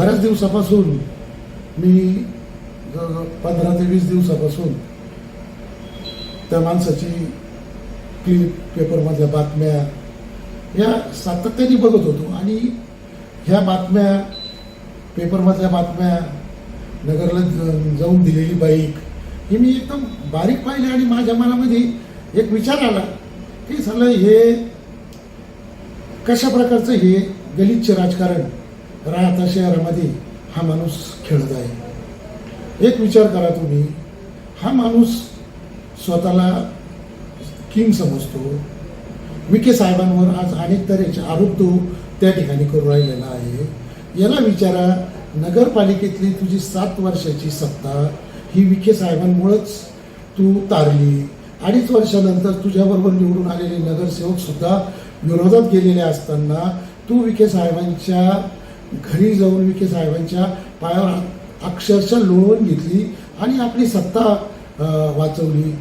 बऱ्याच दिवसापासून मी जवळजवळ पंधरा ते वीस दिवसापासून त्या माणसाची क्लिप पेपरमधल्या बातम्या या सातत्याने बघत होतो. आणि ह्या बातम्या पेपरमधल्या बातम्या नगरला जाऊन दिलेली बाईक ही मी एकदम बारीक पाहिले आणि माझ्या मनामध्ये एक विचार आला की झालं हे कशा प्रकारचं हे गलिच्छ राजकारण राहता शहरामध्ये हा माणूस खेळत आहे. एक विचार करा तुम्ही. हा माणूस स्वतःला किंग समजतो. विखे साहेबांवर आज अनेक तऱ्हेचे आरोप तो त्या ठिकाणी करून राहिलेला आहे. याला विचारा नगरपालिकेतली तुझी सात वर्षाची सत्ता ही विखे साहेबांमुळंच तू तारली. अडीच वर्षानंतर तुझ्याबरोबर निवडून आलेले नगरसेवक सुद्धा विरोधात गेलेले असताना तू विखे साहेबांच्या घरी जाऊन विखे साहेबांच्या पायावर अक्षरशः लोळवून घेतली आणि आपली सत्ता वाचवली.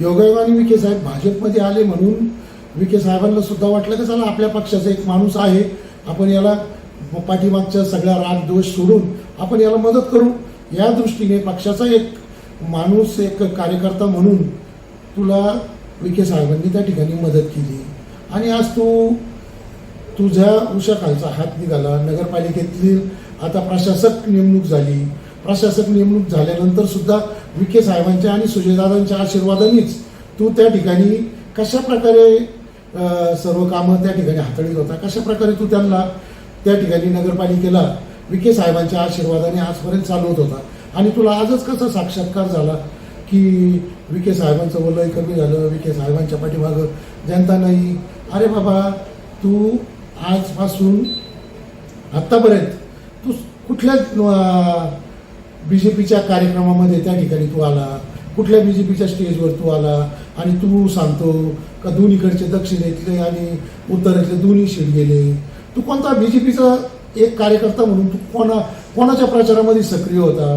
योगायोगाने विखे साहेब भाजपमध्ये आले म्हणून विखे साहेबांना सुद्धा वाटलं की चला आपल्या पक्षाचा एक माणूस आहे. आपण याला पाठीमागच्या सगळ्या राग दोष सोडून आपण याला मदत करू. या दृष्टीने पक्षाचा एक माणूस एक कार्यकर्ता म्हणून तुला विखे साहेबांनी त्या ठिकाणी मदत केली. आणि आज तू तुझ्या उशाखालचा हात निघाला नगरपालिकेतली आता प्रशासक नेमणूक झाली. प्रशासक नेमणूक झाल्यानंतर सुद्धा विखे साहेबांच्या आणि सुजयदादांच्या आशीर्वादानेच तू त्या ठिकाणी कशा प्रकारे सर्व कामं त्या ठिकाणी हाताळीत होता कशा प्रकारे तू त्यांना त्या ठिकाणी नगरपालिकेला विखे साहेबांच्या आशीर्वादाने आजपर्यंत चालवत होता. आणि तुला आजच कसा साक्षात्कार झाला की विखे साहेबांचं वलय कमी झालं विखे साहेबांच्या पाठीमागं जनता नाही? अरे बाबा तू आजपासून आत्तापर्यंत तू कुठल्या बी जे पीच्या कार्यक्रमामध्ये त्या ठिकाणी तू आला? कुठल्या बी जे पीच्या स्टेजवर तू आला? आणि तू सांगतो का दोन्हीकडचे दक्षिणेतले आणि उत्तरेतले दोन्ही शीट गेले? तू कोणता बी जे पीचा एक कार्यकर्ता म्हणून तू कोणा कोणाच्या प्रचारामध्ये सक्रिय होता?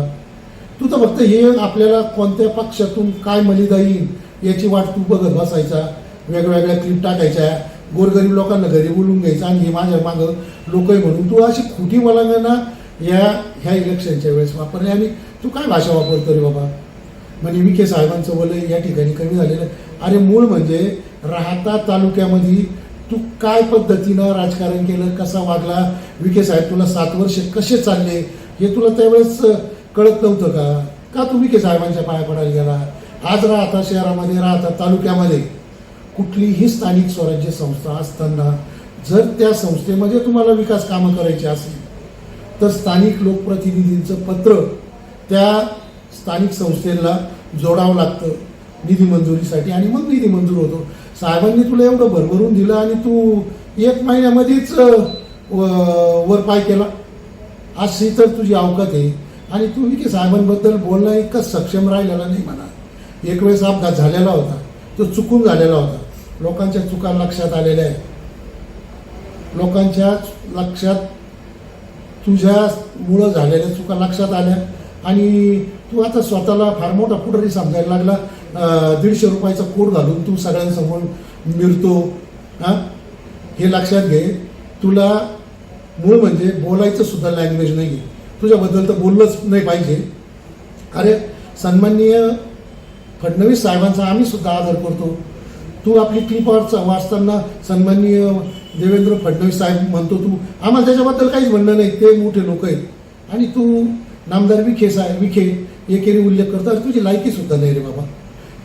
तू तर फक्त हे आपल्याला कोणत्या पक्षातून काय मलिदा येईल याची वाट तू बघत बसायचा वेगवेगळ्या क्लिप टाकायच्या गोरगरीब लोकांना घरी बोलून घ्यायचं आणि हे माझ्या मागं लोक आहे म्हणून. तू अशी खोटी वलांगणा या ह्या इलेक्शनच्या वेळेस वापरली आणि तू काय भाषा वापरतो रे बाबा? म्हणजे विखे साहेबांचं वलय या ठिकाणी कमी झालेलं आहे. अरे मूळ म्हणजे राहता तालुक्यामध्ये तू काय पद्धतीनं राजकारण केलं कसा वागला? विखे साहेब तुला सात वर्ष कसे चालले? हे तुला त्यावेळेस कळत नव्हतं का? का तू विखे साहेबांच्या पाया पडायला गेला? आज राहता शहरामध्ये राहता तालुक्यामध्ये. कुठलीही स्थानिक स्वराज्य संस्था असताना जर त्या संस्थेमध्ये तुम्हाला विकास कामं करायची असेल तर स्थानिक लोकप्रतिनिधींचं पत्र त्या स्थानिक संस्थेला जोडावं लागतं निधी मंजुरीसाठी. आणि मग निधी मंजूर होतो. साहेबांनी तुला एवढं भरभरून दिलं आणि तू एक महिन्यामध्येच व- वर पाय केला. अशी तर तुझी अवकात आहे. आणि तू की साहेबांबद्दल बोलणं इतकं सक्षम राहिलेला नाही म्हणा. एक वेळेस अपघात झालेला होता. तो चुकून झालेला होता. लोकांच्या चुका लक्षात आलेल्या आहेत. लोकांच्या लक्षात तुझ्या मुळं झालेल्या चुका लक्षात आल्या. आणि तू आता स्वतःला फार मोठा पुढारी समजायला लागला. दीडशे रुपयाचा कोड घालून तू सगळ्यांसमोर मिळतो हां? हे लक्षात घे. तुला मूळ म्हणजे बोलायचं सुद्धा लँग्वेज नाही आहे तुझ्याबद्दल तर बोललंच नाही पाहिजे. अरे सन्माननीय फडणवीस साहेबांचा आम्ही सुद्धा आदर करतो. तू आपली क्लिप वाचताना सन्माननीय देवेंद्र फडणवीस साहेब म्हणतो तू आम्हाला त्याच्याबद्दल काहीच म्हणणं नाही ते मोठे लोक आहेत. आणि तू नामदार विखे साहेब विखे एकेरी उल्लेख करतो तुझी लायकी सुद्धा नाही रे बाबा.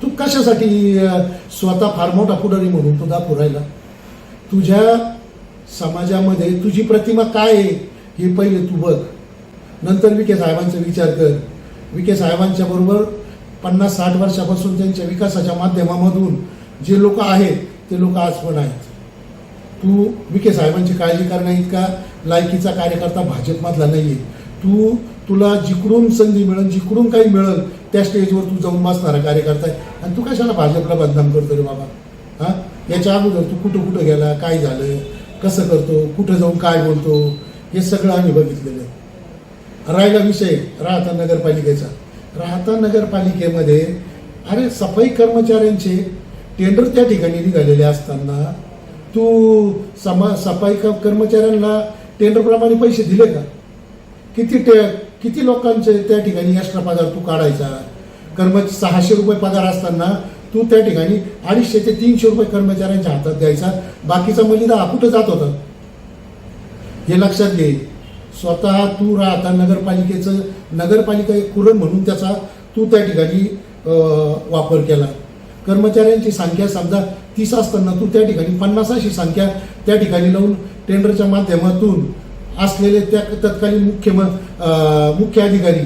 तू कशासाठी स्वतः फार मोठा पुढारी म्हणून तुझा दाखवू राहिला? तुझ्या समाजामध्ये तुझी प्रतिमा काय आहे हे पहिले तू बघ. नंतर विखे साहेबांचा विचार कर. विखे साहेबांच्या बरोबर पन्नास साठ वर्षापासून त्यांच्या विकासाच्या माध्यमामधून जे लोक आहेत ते लोक आज पण आहेत. तू विखे साहेबांची काळजी करणं इतका लायकीचा कार्यकर्ता भाजपमधला नाही आहे तू तुला जिकडून संधी मिळेल जिकडून काही मिळेल त्या स्टेजवर तू जाऊन बसणारा कार्यकर्ता आहे. आणि तू कशाला भाजपला बदनाम करतो रे बाबा? हां? याच्या अगोदर तू कुठं कुठं गेला काय झालं कसं करतो कुठं जाऊन काय बोलतो हे सगळं आम्ही बघितलेलं आहे. राहिला विषय राहता नगरपालिकेचा. राहता नगरपालिकेमध्ये अरे सफाई कर्मचाऱ्यांचे टेंडर त्या ठिकाणी निघालेले असताना तू समा सफाई कर्मचाऱ्यांना टेंडरप्रमाणे पैसे दिले का? किती टे किती लोकांचे त्या ठिकाणी एक्स्ट्रा पगार तू काढायचा? कर्म सहाशे रुपये पगार असताना तू त्या ठिकाणी अडीचशे ते तीनशे रुपये कर्मचाऱ्यांच्या हातात द्यायचा. बाकीचा मलिदा हा कुठं जात होता? हे लक्षात घे. स्वतः तू राहता नगरपालिकेचं नगरपालिका एक कुरण म्हणून त्याचा तू त्या ठिकाणी वापर केला. कर्मचाऱ्यांची संख्या समजा तीस असताना तू त्या ठिकाणी पन्नासाशी संख्या त्या ठिकाणी लावून टेंडरच्या माध्यमातून असलेले त्या तत्कालीन मुख्य म- मुख्य अधिकारी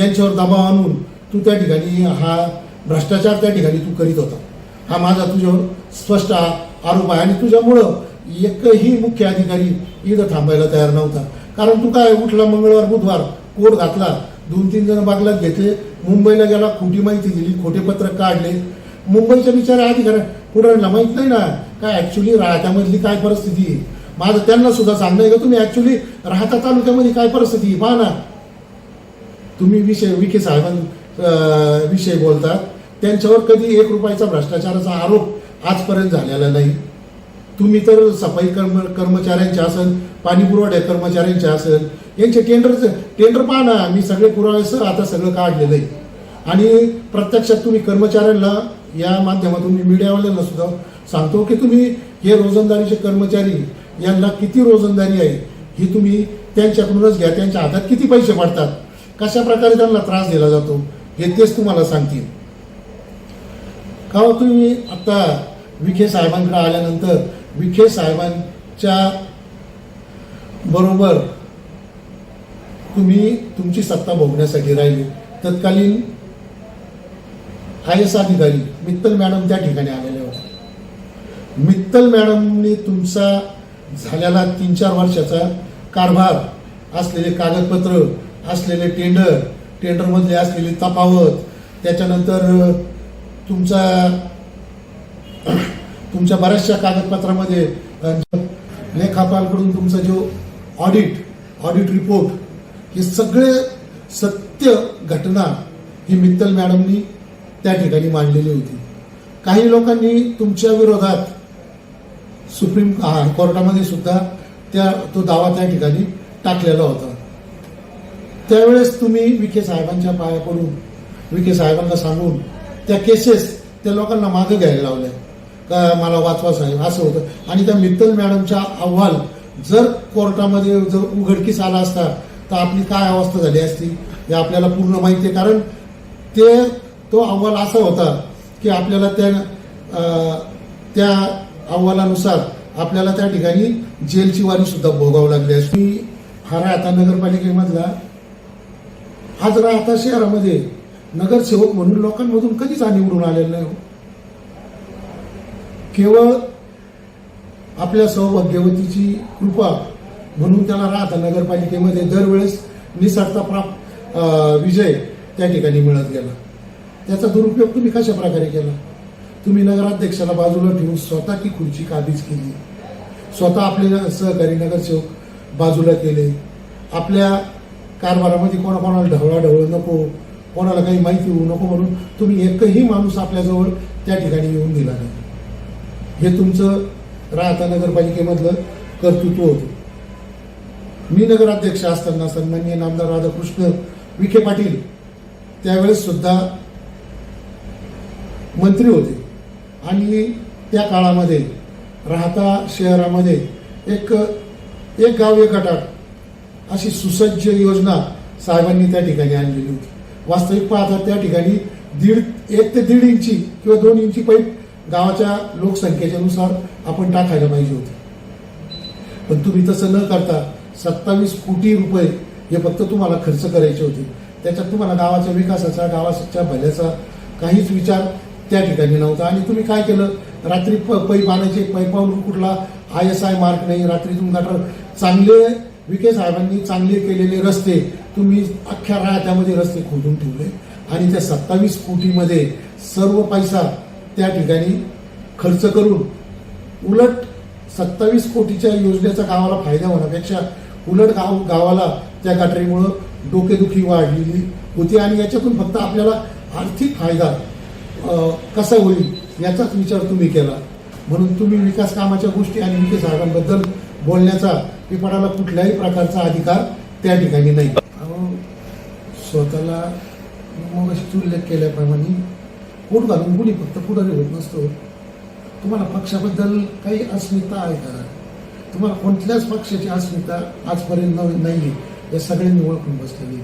यांच्यावर दबाव आणून तू त्या ठिकाणी हा भ्रष्टाचार त्या ठिकाणी तू करीत होता. हा माझा तुझ्यावर स्पष्ट आरोप आहे आणि तुझ्यामुळं एकही मुख्य अधिकारी इथं थांबायला तयार नव्हता. कारण तू काय उठला मंगळवार बुधवार कोड घातला दोन तीन जण बागलात घेतले मुंबईला गेला खोटी माहिती दिली खोटे पत्रक काढले मुंबईच्या बिचारा अधिकारी पुढाऱ्यांना माहीत नाही ना. काय ऍक्च्युली राहत्यामधली काय परिस्थिती आहे? माझं त्यांना सुद्धा सांगणं आहे का तुम्ही ऍक्च्युली राहता तालुक्यामध्ये काय परिस्थिती आहे? पहा ना. तुम्ही विषय विखे साहेबां विषय बोलतात. त्यांच्यावर कधी एक रुपयाचा भ्रष्टाचाराचा आरोप आजपर्यंत झालेला नाही. तुम्ही तर सफाई कर्म कर्मचाऱ्यांचे असेल पाणी पुरवठ्या कर्मचाऱ्यांचे असेल यांचे टेंडरचं टेंडर पहा ना. मी सगळे पुरावेसह आता सगळं काढलेलं आहे. आणि प्रत्यक्षात तुम्ही कर्मचाऱ्यांना या माध्यमातून मी मीडियावाल्यांना सुद्धा सांगतो की तुम्ही हे रोजंदारीचे कर्मचारी यांना किती रोजंदारी आहे ही तुम्ही त्यांच्याकडूनच घ्या. त्यांच्या हातात किती पैसे पडतात? कशा प्रकारे त्यांना त्रास दिला जातो? हे तेच तुम्हाला सांगतील. का हो तुम्ही आता विखे साहेबांकडे आल्यानंतर विखे साहेबांच्या बरोबर तुम्ही तुमची सत्ता भोगण्यासाठी राहिली. तत्कालीन आय एस अधिकारी मित्तल मॅडम त्या ठिकाणी आलेल्या होत्या. मित्तल मॅडमनी तुमचा झालेला तीन चार वर्षाचा कारभार असलेले कागदपत्र असलेले टेंडर टेंडरमधले असलेली तफावत त्याच्यानंतर तुमचा तुमच्या बऱ्याचशा कागदपत्रामध्ये लेखापालकडून तुमचा जो ऑडिट ऑडिट रिपोर्ट हे सगळे सत्य घटना ही मित्तल मॅडमनी त्या ठिकाणी मांडलेली होती. काही लोकांनी तुमच्या विरोधात सुप्रीम कोर्टामध्ये सुद्धा त्या तो दावा त्या ठिकाणी टाकलेला होता. त्यावेळेस तुम्ही विखे साहेबांच्या पाया पडून विखे साहेबांना सांगून त्या केसेस त्या लोकांना मागे घ्यायला लावल्या. का मला वाचवा साहेब असं होतं. आणि त्या मित्तल मॅडमचा अहवाल जर कोर्टामध्ये जर उघडकीस आला असता तर आपली काय अवस्था झाली असती हे आपल्याला पूर्ण माहिती आहे. कारण ते तो अहवाल असा होता की आपल्याला त्या त्या अहवालानुसार आपल्याला त्या ठिकाणी जेलची वारी सुद्धा भोगावं लागली असते हा राहता नगरपालिकेमधला आज राहता शहरामध्ये नगरसेवक म्हणून लोकांमधून कधीच हा निवडून आलेला नाही हो. केवळ आपल्या सौभाग्यवतीची कृपा म्हणून त्याला राहता नगरपालिकेमध्ये दरवेळेस निसटता प्राप्त विजय त्या ठिकाणी मिळत गेला त्याचा दुरुपयोग तुम्ही कशा प्रकारे केला? तुम्ही नगराध्यक्षाला बाजूला ठेवून स्वतः ती खुर्ची काबीज केली? स्वतः आपले सहकारी नगरसेवक बाजूला केले? आपल्या कारभारामध्ये कोणाकोणाला ढवळाढवळ नको कोणाला काही माहिती होऊ नको म्हणून तुम्ही एकही माणूस आपल्याजवळ त्या ठिकाणी येऊन दिला नाही. हे तुमचं राहता नगरपालिकेमधलं कर्तृत्व होतं. मी नगराध्यक्ष असताना सन्माननीय नामदार राधाकृष्ण विखे पाटील त्यावेळेस सुद्धा मंत्री होते. आणि त्या काळामध्ये राहता शहरामध्ये एक एक गाव एक गटार अशी सुसज्ज योजना साहेबांनी त्या ठिकाणी आणलेली होती. वास्तविक पाहता त्या ठिकाणी दीड एक ते दीड इंची किंवा दोन इंची पाईप गावाच्या लोकसंख्येच्या नुसार आपण टाकायला पाहिजे होते. पण तुम्ही तसं न करता सत्तावीस कोटी रुपये हे फक्त तुम्हाला खर्च करायचे होते. त्याच्यात तुम्हाला गावाच्या विकासाचा गावाच्या भल्याचा काहीच विचार त्या ठिकाणी नव्हता. आणि तुम्ही काय केलं? रात्री प पै आणायचे पैपावरून कुठला आय एस आय मार्क नाही. रात्रीतून गटर चांगले विखे साहेबांनी चांगले केलेले रस्ते तुम्ही अख्ख्या राहत्यामध्ये रस्ते खोदून ठेवले. आणि त्या सत्तावीस कोटीमध्ये सर्व पैसा त्या ठिकाणी खर्च करून उलट सत्तावीस कोटीच्या योजनेचा गावाला फायदा होण्यापेक्षा उलट गाव गावाला त्या गटरीमुळं डोकेदुखी वाढलेली होती. आणि याच्यातून फक्त आपल्याला आर्थिक फायदा कसा होईल याचाच विचार तुम्ही केला. म्हणून तुम्ही विकास कामाच्या गोष्टी आणि विकास साहेबांबद्दल बोलण्याचा विपणाला कुठल्याही प्रकारचा अधिकार त्या ठिकाणी नाही. स्वतःला मग उल्लेख केल्याप्रमाणे पोट घालून कुणी फक्त पुढारी होत नसतो. तुम्हाला पक्षाबद्दल काही अस्मिता आहे का? तुम्हाला कोणत्याच पक्षाची अस्मिता आजपर्यंत नाही. या सगळ्यांनी ओळखून बसलेली.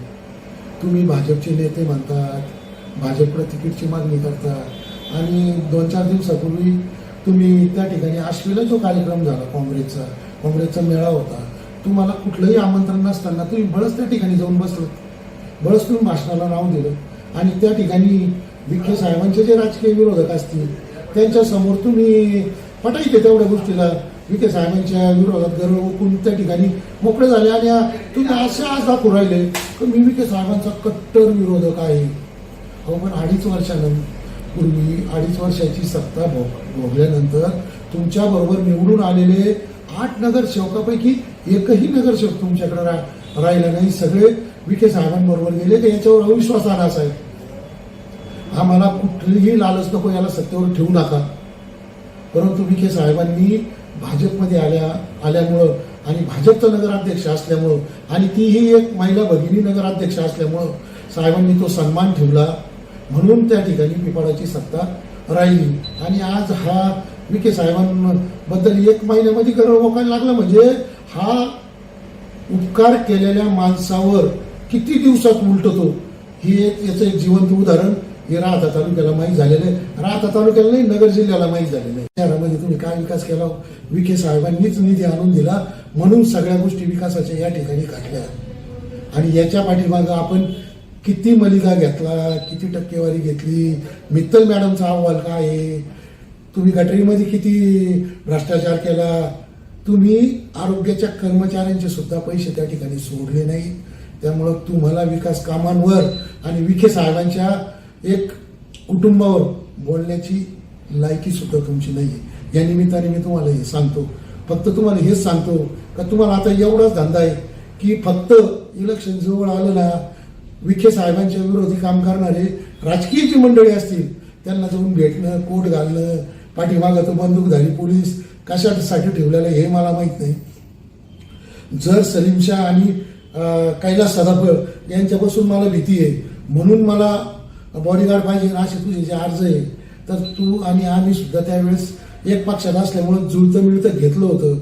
तुम्ही भाजपचे नेते म्हणतात भाजपकडे तिकीटची मागणी करता. आणि दोन चार दिवसापूर्वी तुम्ही त्या ठिकाणी आश्विला जो कार्यक्रम झाला काँग्रेसचा काँग्रेसचा मेळा होता तुम्हाला कुठलंही आमंत्रण नसताना तुम्ही बळच त्या ठिकाणी जाऊन बसलो बळच तुम्ही भाषणाला नाव दिलं. आणि त्या ठिकाणी विखे साहेबांचे जे राजकीय विरोधक असतील त्यांच्यासमोर तुम्ही पटायचे तेवढ्या गोष्टीला विखे साहेबांच्या विरोधात गर्व ओकून त्या ठिकाणी मोकळे झाले. आणि तुम्ही असे आज दाखवू राहिले की मी विखे साहेबांचा कट्टर विरोधक आहे. हो, पण अडीच वर्षानंतर पूर्वी अडीच वर्षाची सत्ता भोग भोगल्यानंतर तुमच्या बरोबर निवडून आलेले आठ नगरसेवकापैकी एकही नगरसेवक तुमच्याकडे रा राहिला नाही. सगळे विखे साहेबांबरोबर गेले. तर याच्यावर अविश्वास आला साहेब आम्हाला कुठलीही लालच नको याला सत्तेवर ठेवू नका. परंतु विखे साहेबांनी भाजपमध्ये आल्या आल्यामुळं आणि भाजपचं नगराध्यक्ष असल्यामुळं आणि तीही एक महिला भगिनी नगराध्यक्ष असल्यामुळं साहेबांनी तो सन्मान ठेवला. म्हणून त्या ठिकाणी पिपाडाची सत्ता राहिली. आणि आज हा विखे साहेबांबद्दल एक महिन्यामध्ये गर्व मोकायला लागला म्हणजे हा उपकार केलेल्या माणसावर किती दिवसात उलटतो? हे एक याचं एक जिवंत उदाहरण हे राहता तालुक्याला माहीत झालेलं आहे. राहता तालुक्याला नाही नगर जिल्ह्याला माहीत झालेलं आहे. शहरामध्ये तुम्ही काय विकास केला? विखे साहेबांनीच निधी आणून दिला. म्हणून सगळ्या गोष्टी विकासाच्या या ठिकाणी घडल्या. आणि याच्या पाठीमागं आपण किती मलिदा घेतला किती टक्केवारी घेतली मित्तल मॅडमचा अहवाल काय आहे? तुम्ही गटरीमध्ये किती भ्रष्टाचार केला? तुम्ही आरोग्याच्या कर्मचाऱ्यांचे सुद्धा पैसे त्या ठिकाणी सोडले नाही. त्यामुळं तुम्हाला विकास कामांवर आणि विखे साहेबांच्या एक कुटुंबावर बोलण्याची लायकी सुद्धा तुमची नाही आहे या निमित्ताने मी तुम्हाला हे सांगतो. फक्त तुम्हाला हेच सांगतो का तुम्हाला आता एवढाच धंदा आहे की फक्त इलेक्शन जवळ आलं ना विखे साहेबांच्या विरोधी काम करणारे राजकीय जी मंडळी असतील त्यांना जाऊन भेटणं कोट घालणं पाठीमागं तो बंदूकधारी पोलीस कशासाठी ठेवलेलं आहे हे मला माहीत नाही. जर सलीम शाह आणि कैलास सदाफळ यांच्यापासून मला भीती आहे म्हणून मला बॉडीगार्ड पाहिजे असे तुझे जे अर्ज आहे तर तू आणि आम्ही सुद्धा त्यावेळेस एक पक्षात असल्यामुळं जुळतं मिळतं घेतलं होतं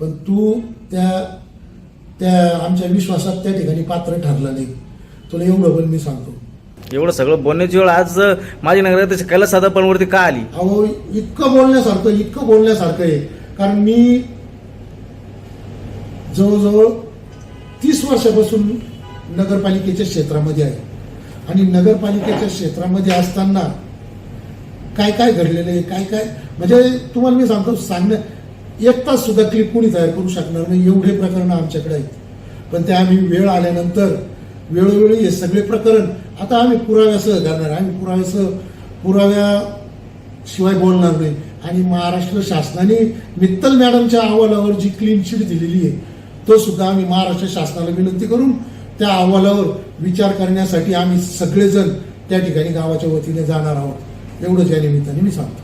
पण तू त्या त्या आमच्या विश्वासात त्या ठिकाणी पात्र ठरला नाही. तुला एवढं पण मी सांगतो. एवढं सगळं बोलण्याची वेळ आज माझी नगराध्यक्ष कैलास साधापणवरती का आली? अहो इतकं बोलण्यासारखं इतकं बोलण्यासारखं आहे. कारण मी जवळजवळ तीस वर्षापासून नगरपालिकेच्या क्षेत्रामध्ये आहे. आणि नगरपालिकेच्या क्षेत्रामध्ये असताना काय काय घडलेलं आहे काय काय? म्हणजे तुम्हाला मी सांगतो सांगण्या एक तास सुद्धा क्लिप कोणी तयार करू शकणार नाही एवढे प्रकरण आमच्याकडे आहेत. पण ते आम्ही वेळ आल्यानंतर वेळोवेळी हे सगळे प्रकरण आता आम्ही पुराव्यासह करणार आम्ही पुराव्यासह पुराव्याशिवाय बोलणार नाही. आणि महाराष्ट्र शासनाने मित्तल मॅडमच्या अहवालावर जी क्लीन शीट दिलेली आहे तो सुद्धा आम्ही महाराष्ट्र शासनाला विनंती करून त्या अहवालावर विचार करण्यासाठी आम्ही सगळेजण त्या ठिकाणी गावाच्या वतीने जाणार आहोत. एवढंच या निमित्ताने मी सांगतो.